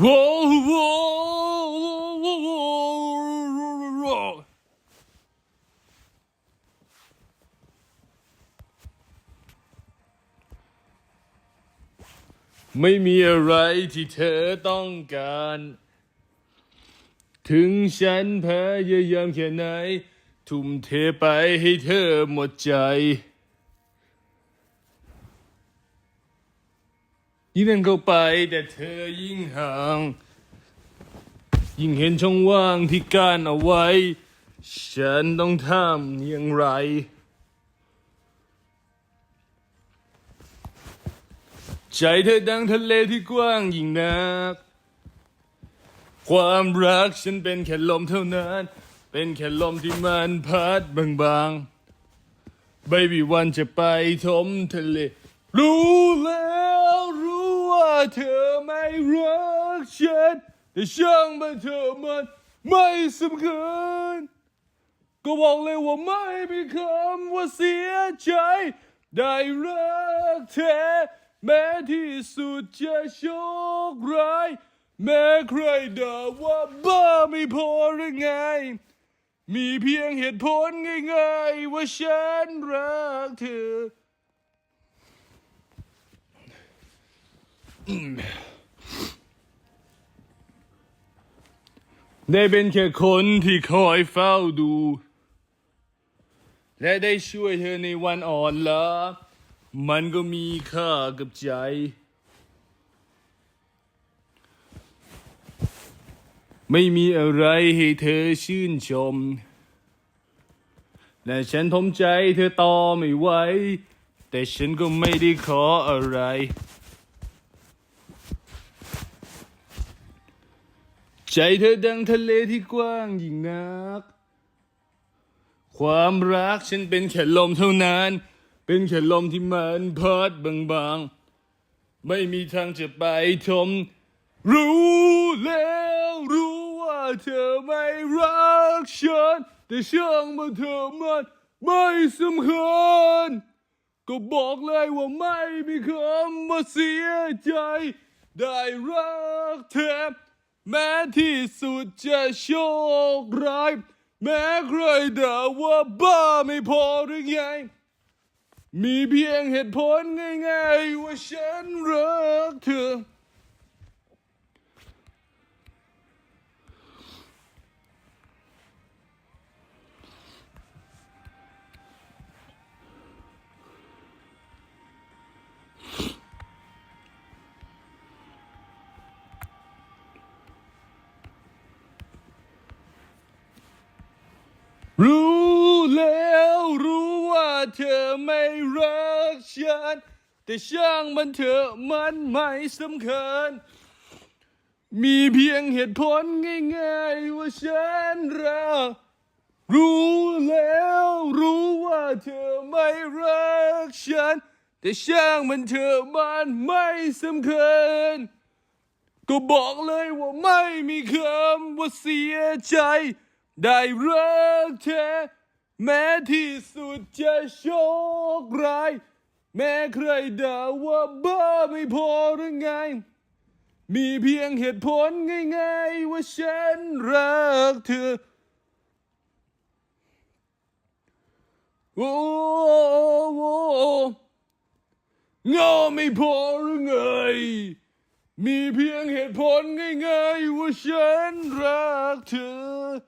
ไม่มีอะไรที่เธอต้องการ ถึงฉันพยายามแค่ไหน ทุ่มเทไปให้เธอหมดใจ ยิ่งนั่นเข้าไปแต่เธอยิ่งห่าง ยิ่งเห็นช่องว่างที่กั้นเอาไว้ ฉันต้องทำอย่างไร ใจเธอดังทะเลที่กว้างยิ่งนัก ความรักฉันเป็นแค่ลมเท่านั้น เป็นแค่ลมที่มันพัดบางๆ Baby วันจะไปทมทะเล รู้แล้ว เธอไม่รักฉันแต่ช่างมันเธอมันไม่สำคัญก็บอกเลยว่าไม่มีคำว่าเสียใจได้รักเธอแม้ที่สุดจะโชคร้าย แม้ใครด่าว่าบ้าไม่พอหรือไง มีเพียงเหตุผลง่ายๆว่าฉันรักเธอ ได้เป็นแค่คนที่คอยเฝ้าดู และได้ช่วยเธอในวันอ่อนล้ามันก็มีค่ากับใจ ไม่มีอะไรให้เธอชื่นชม และฉันทมใจเธอต่อไม่ไหว แต่ฉันก็ไม่ได้ขออะไร ใจเธอดังทะเลที่กว้างยิ่งนัก ความรักฉันเป็นแค่ลมเท่านั้น เป็นแค่ลมที่มันพัดบางๆ ไม่มีทางจะไปทม รู้แล้วรู้ว่าเธอไม่รักฉัน แต่ช่างมันเธอมันไม่สำคัญ ก็บอกเลยว่าไม่มีคำว่าเสียใจ ได้รักเธอ แม้ที่สุดจะโชคร้าย แม้ใครด่าว่าบ้าไม่พอหรือไง มีเพียงเหตุผลง่ายๆว่าฉันรักเธอ รู้แล้วรู้ว่าเธอไม่รักฉัน แต่ช่างมันเถอะมันไม่สำคัญ มีเพียงเหตุผลง่ายๆว่าฉันรัก รู้แล้วรู้ว่าเธอไม่รักฉัน แต่ช่างมันเถอะมันไม่สำคัญ ก็บอกเลยว่าไม่มีคำว่าเสียใจ ได้รักเธอแม้ที่สุดจะโชคร้าย แม้ใครด่าว่าบ้าไม่พอหรือไง มีเพียงเหตุผลง่ายๆ ว่าฉันรักเธอ โอ้โหเงาไม่พอหรือไง มีเพียงเหตุผลง่ายๆ ว่าฉันรักเธอ